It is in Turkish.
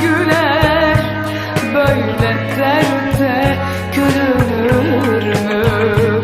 güler Böyle derde gönül mü?